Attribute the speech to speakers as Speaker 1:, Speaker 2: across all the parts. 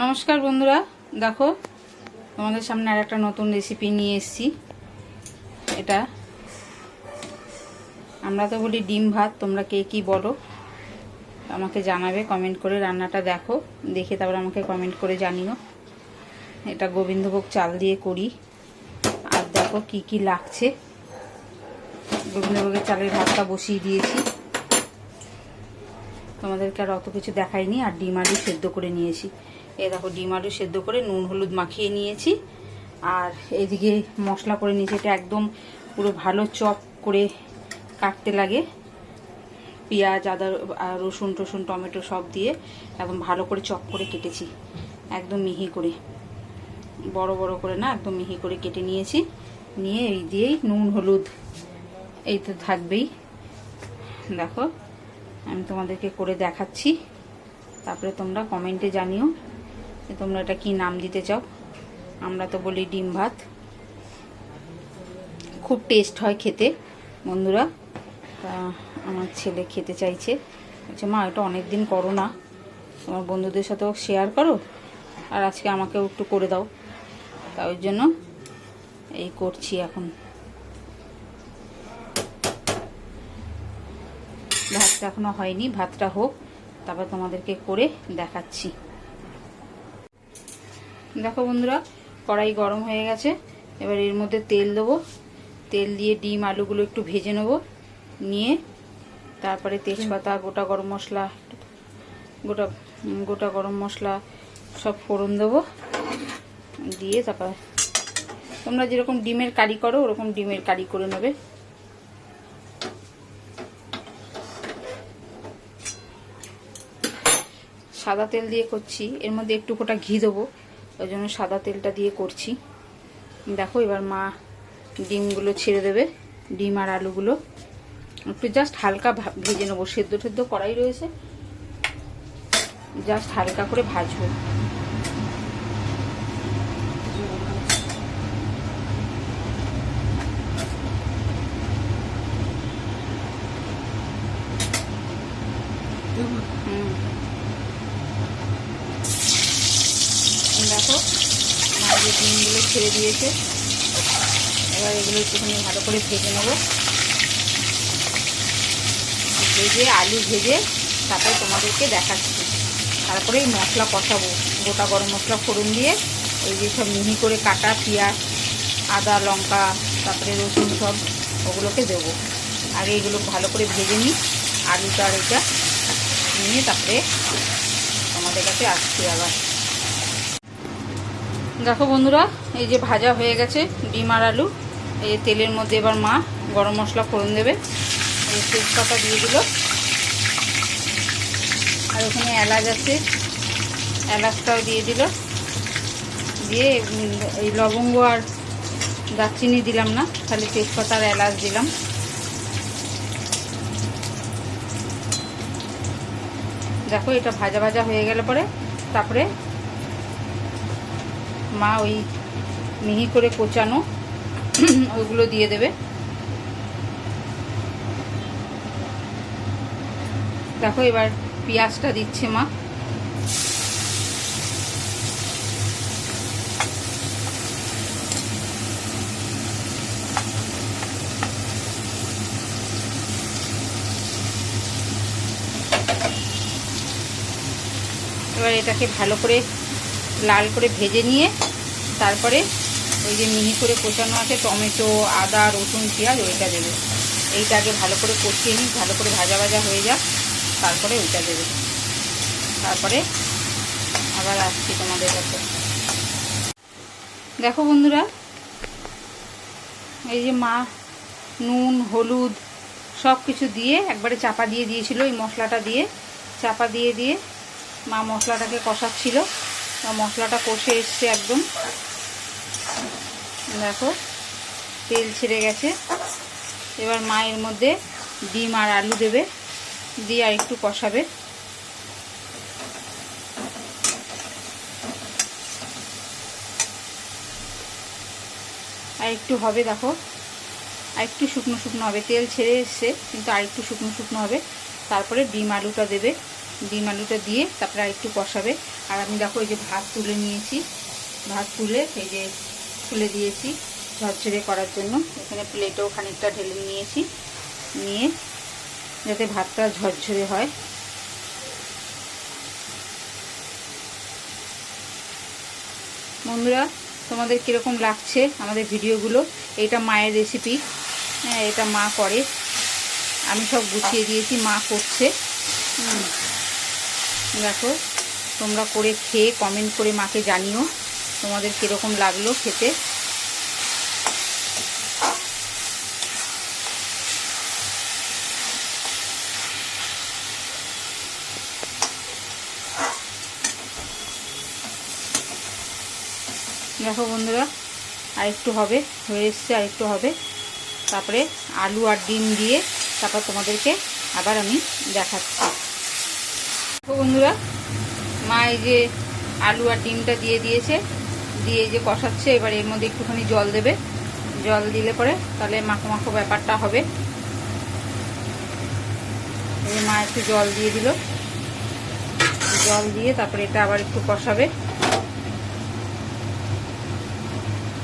Speaker 1: নমস্কার বন্ধুরা। দেখো, তোমাদের সামনে আর একটা নতুন রেসিপি নিয়ে এসেছি। এটা আমরা তো বলি ডিম ভাত, তোমরা কে কি বলো? আমাকে জানাবে কমেন্ট করে রান্নাটা দেখো। দেখে তারপর আমাকে কমেন্ট করে জানিও। এটা গোবিন্দভোগ চাল দিয়ে করি। আর দেখো কি কি লাগছে। গোবিন্দভোগের চালের ভাতটা বসিয়ে দিয়েছি। তোমাদেরকে আর অত কিছু দেখাইনি, আর ডিম আলু সেদ্ধ করে নিয়েছি। এই দেখো ডিম আলু সেদ্ধ করে নুন, হলুদ মাখিয়ে নিয়েছি। আর এদিকে মশলা করে নিয়েছি, এটা একদম পুরো ভালো চপ করে কাটতে লাগে। পেঁয়াজ, আদা রসুন টসুন, টমেটো সব দিয়ে একদম ভালো করে চপ করে কেটেছি, একদম মিহি করে। বড় বড় করে না, একদম মিহি করে কেটে নিয়েছি। নিয়ে এই দিয়েই নুন, হলুদ, এই তো থাকবেই। দেখো, আমি তোমাদেরকে করে দেখাচ্ছি, তারপরে তোমরা কমেন্টে জানিও। তোমরা এটা কি নাম দিতে চাও? আমরা তো বলি ডিম ভাত। খুব টেস্ট হয় খেতে, বন্ধুরা। তা আমার ছেলে খেতে চাইছে। বলছে, মা, এটা অনেক দিন করো না। তোমার বন্ধুদের সাথেও শেয়ার করো। আর আজকে আমাকেও একটু করে দাও। তা ওই জন্য এই করছি এখন। ভাতটা এখনও হয়নি, ভাতটা হোক। তারপর তোমাদেরকে করে দেখাচ্ছি। দেখো বন্ধুরা, কড়াই গরম হয়ে গেছে। এবার এর মধ্যে তেল দেবো। তেল দিয়ে ডিম আলুগুলো একটু ভেজে নেব। নিয়ে তারপরে তেজপাতা, গোটা গরম মশলা, গোটা গোটা গরম মশলা সব ফোড়ন দেবো। দিয়ে তারপর তোমরা যেরকম ডিমের কারি করো, ওরকম ডিমের কারি করে নেবে। সাদা তেল দিয়ে করছি। এর মধ্যে একটু ফোটা ঘি দেবো। ওই জন্য সাদা তেলটা দিয়ে করছি। দেখো এবার মা ডিমগুলো ছেড়ে দেবে, ডিম আর আলুগুলো। একটু জাস্ট হালকা ভেজে নেব। সেদ্ধ টেদ্ধ করাই রয়েছে জাস্ট হালকা করে ভাজবো। দেখো। যে ডিমগুলো ছেড়ে দিয়েছে। এবার এগুলো একটুখানি ভালো করে ভেজে নেব। ভেজে, আলু ভেজে তারপরে তোমাদেরকে দেখাচ্ছি। তারপরে এই মশলা কষাবো, গোটা গরম মশলা ফোড়ন দিয়ে। ওই যে সব মিহি করে কাটা পেঁয়াজ, আদা, লঙ্কা, তারপরে রসুন সব ওগুলোকে দেবো। আগে এগুলো ভালো করে ভেজে নিই। আলুটা আর এটা নিয়ে তারপরে তোমাদের কাছে আসছি আবার। দেখো বন্ধুরা, এই যে ভাজা হয়ে গেছে ডিম আর আলু। এই তেলের মধ্যে এবার মা গরম মশলা ফোড়ন দেবে। এই তেজপাতা দিয়ে দিল। আর ওখানে এলাচ আছে, এলাচটাও দিয়ে দিল। দিয়ে এই লবঙ্গ আর দারচিনি দিলাম না, খালি তেজপাতা আর এলাচ দিলাম। দেখো এটা ভাজা ভাজা হয়ে গেলে পরে তারপরে মা ওই মিহি করে কোচানো, ওইগুলো দিয়ে দেবে। দেখো এবার পেঁয়াজটা দিচ্ছে মা। এবার এটাকে ভালো করে লাল করে ভেজে নিয়ে তারপরে ওই যে মিহি করে কোচানো আছে, টমেটো, আদা, রসুন, পেঁয়াজ, ওইটা দেবে। এইটা আগে ভালো করে কষিয়ে নিই, ভালো করে ভাজা ভাজা হয়ে যাক, তারপরে ওইটা দেবে। তারপরে আবার আসছি তোমাদের কাছে। দেখো বন্ধুরা, এই যে মা, নুন, হলুদ সব কিছু দিয়ে একবারে চাপা দিয়ে দিয়েছিল, এই মশলাটা দিয়ে, চাপা দিয়ে দিয়ে মা মশলাটাকে কষাচ্ছিল। মশলাটা কষে এসছে একদম। দেখো, তেল ছেড়ে গেছে। এবার মায়ের মধ্যে ডিম আর আলু দেবে, দিয়ে আর একটু কষাবে। আর একটু হবে, দেখো, আর একটু শুকনো শুকনো হবে। তেল ছেড়ে এসছে, কিন্তু আর একটু শুকনো শুকনো হবে। তারপরে ডিম আলুটা দেবে। ডিম আলুটা দিয়ে তারপরে আর একটু কষাবে। আর আমি দেখো, এই যে ভাত তুলে নিয়েছি। ভাত তুলে এই যে তুলে দিয়েছি ঝরঝরে করার জন্য। এখানে প্লেটেও খানিকটা ঢেলে নিয়েছি। নিয়ে যাতে ভাতটা ঝরঝরে হয়। বন্ধুরা, তোমাদের কীরকম লাগছে আমাদের ভিডিওগুলো? এটা মায়ের রেসিপি হ্যাঁ এটা মা করে। আমি সব গুছিয়ে দিয়েছি, মা করছে। দেখো, তোমরা করে খেয়ে কমেন্ট করে মাকে জানিও। তোমাদের কীরকম লাগল খেতে? দেখো বন্ধুরা আর একটু হবে, হয়ে এসছে আর একটু হবে। তারপরে আলু আর ডিম দিয়ে তারপর তোমাদেরকে আবার আমি দেখাচ্ছি। দেখো বন্ধুরা, মা এই যে আলু আর ডিমটা দিয়ে দিয়েছে দিয়ে যে কষাচ্ছে, এবার এর মধ্যে একটুখানি জল দেবে। জল দিলে পরে তাহলে মাখো মাখো ব্যাপারটা হবে। মা একটু জল দিয়ে দিল। জল দিয়ে তারপরে এটা আবার একটু কষাবে।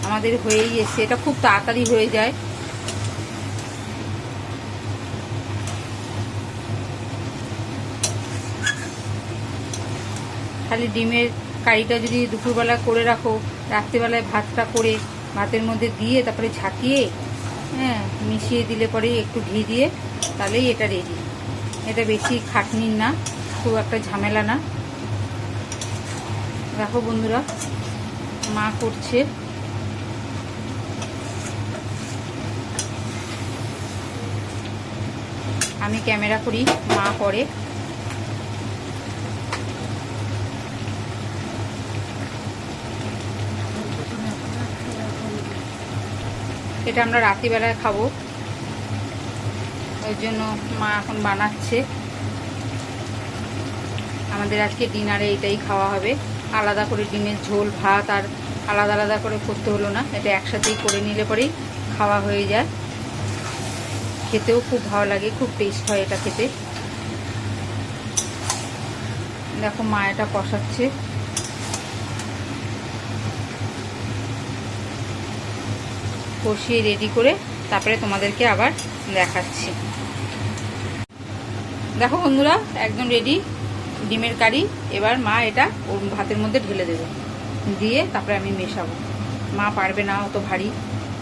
Speaker 1: আমাদের হয়েই এসছে। এটা খুব তাড়াতাড়ি হয়ে যায়। খালি ডিমের কারিটা যদি দুপুরবেলা করে রাখো, রাত্রিবেলায় ভাতটা করে ভাতের মধ্যে দিয়ে তারপরে ঝাঁকিয়ে হ্যাঁ মিশিয়ে দিলে পরে একটু ঘি দিয়ে তাহলেই এটা রেডি এটা বেশি খাটনির না, খুব একটা ঝামেলা না। দেখো বন্ধুরা, মা করছে। আমি ক্যামেরা করি, মা করে। এটা আমরা রাত্রিবেলায় খাব। ওই জন্য মা এখন বানাচ্ছে। আমাদের আজকে ডিনারে এটাই খাওয়া হবে। আলাদা করে ডিমের ঝোল, ভাত আর আলাদা আলাদা করে করতে হলো না। এটা একসাথেই করে নিলে পরেই খাওয়া হয়ে যায়। খেতেও খুব ভালো লাগে, খুব টেস্ট হয় এটা খেতে। দেখো মা এটা কষাচ্ছে। কষিয়ে রেডি করে তারপরে তোমাদেরকে আবার দেখাচ্ছি। দেখো বন্ধুরা, একদম রেডি ডিমের কারি। এবার মা এটা ভাতের মধ্যে ঢেলে দেবে। দিয়ে তারপরে আমি মেশাবো। মা পারবে না অত ভারী।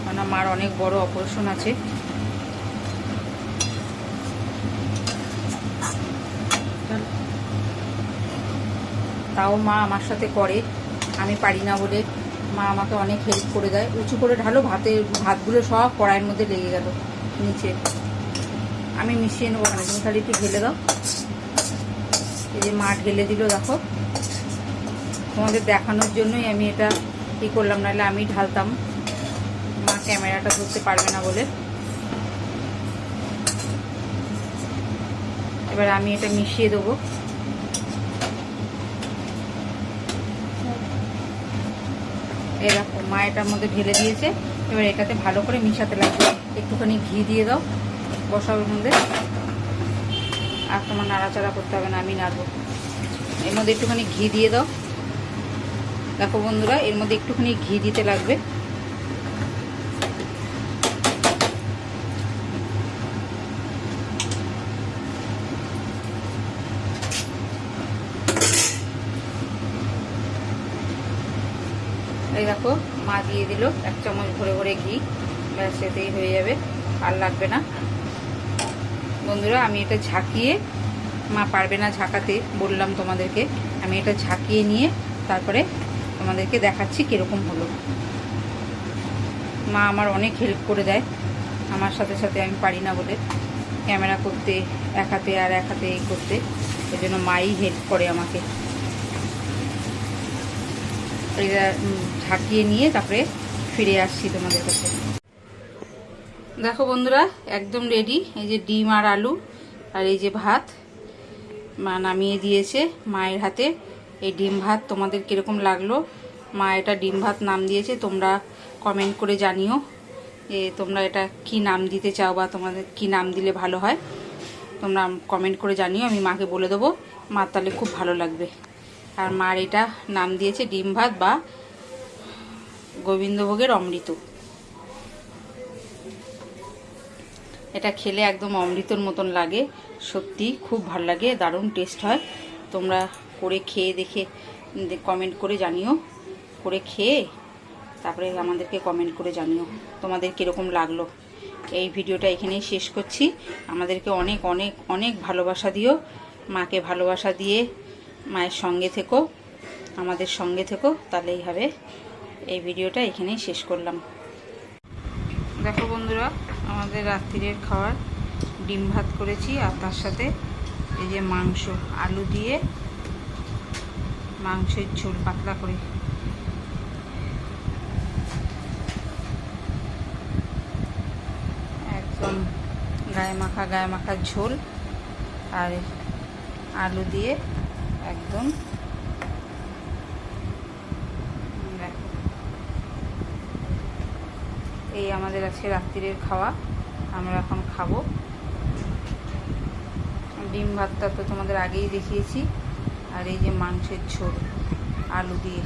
Speaker 1: কেননা মার অনেক বড় অপারেশন আছে। তাও মা আমার সাথে করে। আমি পারি না বলে মা আমাকে অনেক হেল্প করে দেয়। উঁচু করে ঢালো ভাতের ভাতগুলো সব কড়াইয়ের মধ্যে লেগে গেল, নিচে। আমি মিশিয়ে নেব ওখানে। তুমি খালি একটু ঢেলে দাও। এই যে মা ঢেলে দিল, দেখো। তোমাদের দেখানোর জন্যই আমি এটা ই করলাম, নাহলে আমি ঢালতাম। মা ক্যামেরাটা ধরতে পারবে না বলে। এবার আমি এটা মিশিয়ে দেবো। এরকম মা এটার মধ্যে ঢেলে দিয়েছে। এবার এটাতে ভালো করে মিশাতে লাগবে। একটুখানি ঘি দিয়ে দাও বসাবের মধ্যে। আর তোমার নাড়াচাড়া করতে হবে না, আমি নাড়বো। এর মধ্যে একটুখানি ঘি দিয়ে দাও। দেখো বন্ধুরা, এর মধ্যে একটুখানি ঘি দিতে লাগবে। এই দেখো, মা দিয়ে দিল এক চামচ ভরে ভরে ঘি। ব্যাস, এতেই হয়ে যাবে। আর লাগবে না। বন্ধুরা, আমি এটা ঝাঁকিয়ে, মা পারবে না ঝাঁকাতে, বললাম তোমাদেরকে, আমি এটা ঝাঁকিয়ে নিয়ে তারপরে তোমাদেরকে দেখাচ্ছি কীরকম হলো। মা আমার অনেক হেল্প করে দেয়। আমার সাথে সাথে আমি পারি না বলে। ক্যামেরা করতে, এক হাতে আর এক হাতে এই করতে। ওই জন্য মাই হেল্প করে আমাকে। এটা ঝাঁকিয়ে নিয়ে তারপরে ফিরে আসছি তোমাদের কাছে। দেখো বন্ধুরা, একদম রেডি এই যে ডিম আর আলু আর এই যে ভাত, মা নামিয়ে দিয়েছে মায়ের হাতে। এই ডিম ভাত তোমাদের কীরকম লাগল? মা এটা ডিম ভাত নাম দিয়েছে, তোমরা কমেন্ট করে জানিও যে তোমরা এটা কি নাম দিতে চাও বা তোমাদের কি নাম দিলে ভালো হয়। তোমরা কমেন্ট করে জানিও, আমি মাকে বলে দেবো। মা তাহলে খুব ভালো লাগবে। আর মার এটা নাম দিয়েছে ডিম ভাত বা গোবিন্দভোগের অমৃত। এটা খেলে একদম অমৃতর মতন লাগে, সত্যি খুব ভালো লাগে, দারুণ টেস্ট হয়। তোমরা করে খেয়ে দেখে কমেন্ট করে জানিও। করে খেয়ে তারপরে আমাদেরকে কমেন্ট করে জানিও, তোমাদের কীরকম লাগল। এই ভিডিওটা এখানেই শেষ করছি। আমাদেরকে অনেক অনেক অনেক ভালোবাসা দিও। মাকে ভালোবাসা দিয়ে মায়ের সঙ্গে থেকো, আমাদের সঙ্গে থেকো। তাহলেই হবে এই ভিডিওটা এখানেই শেষ করলাম। দেখো বন্ধুরা, আমাদের রাত্রিরের খাবার ডিম ভাত করেছি আর তার সাথে এই যে মাংস, আলু দিয়ে মাংসের ঝোল পাতলা করে। একদম গায়ে মাখা গায়ে মাখা ঝোল আর আলু দিয়ে একদম। এই আমাদের আছে রাত্রিরের খাওয়া, আমরা এখন খাব। ডিম ভাতটা তো তোমাদের আগেই দেখিয়েছি, আর এই যে মাংসের ঝোল, আলু দিয়ে।